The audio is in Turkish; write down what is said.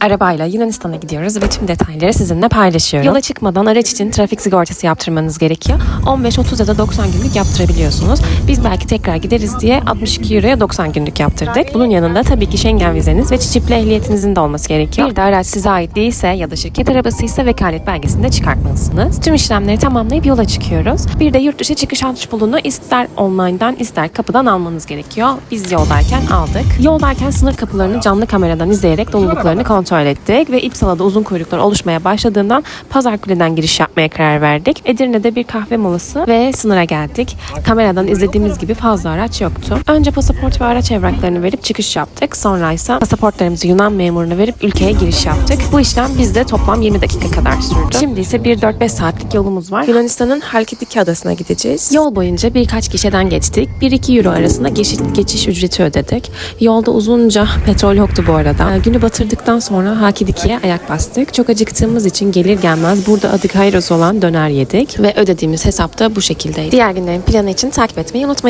Arabayla Yunanistan'a gidiyoruz ve tüm detayları sizinle paylaşıyorum. Yola çıkmadan araç için trafik sigortası yaptırmanız gerekiyor. 15-30 ya da 90 günlük yaptırabiliyorsunuz. Biz belki tekrar gideriz diye 62 euroya 90 günlük yaptırdık. Bunun yanında tabii ki Schengen vizeniz ve çipli ehliyetinizin de olması gerekiyor. Bir de araç size ait değilse ya da şirket arabasıysa vekalet belgesini de çıkartmalısınız. Tüm işlemleri tamamlayıp yola çıkıyoruz. Bir de yurt dışı çıkış bulunu ister online'dan ister kapıdan almanız gerekiyor. Biz yoldayken aldık. Yoldayken sınır kapılarını canlı kameradan izleyerek doluluklarını kontrol ettik ve İpsala'da uzun kuyruklar oluşmaya başladığından Pazarkule'den giriş yapmaya karar verdik. Edirne'de bir kahve molası ve sınıra geldik. Kameradan izlediğimiz gibi fazla araç yoktu. Önce pasaport ve araç evraklarını verip çıkış yaptık. Sonra ise pasaportlarımızı Yunan memuruna verip ülkeye giriş yaptık. Bu işlem bizde toplam 20 dakika kadar sürdü. Şimdi ise 1-4-5 saatlik yolumuz var. Yunanistan'ın Halkidiki adasına gideceğiz. Yol boyunca birkaç gişeden geçtik. 1-2 euro arasında geçiş, geçiş ücreti ödedik. Yolda uzunca petrol yoktu bu arada. Ee, Günü batırdıktan sonra Halkidiki'ye ayak bastık. Çok acıktığımız için gelir gelmez burada adı Kairos olan döner yedik. Ve ödediğimiz hesap da bu şekildeydi. Diğer günlerin planı için takip etmeyi unutmayın.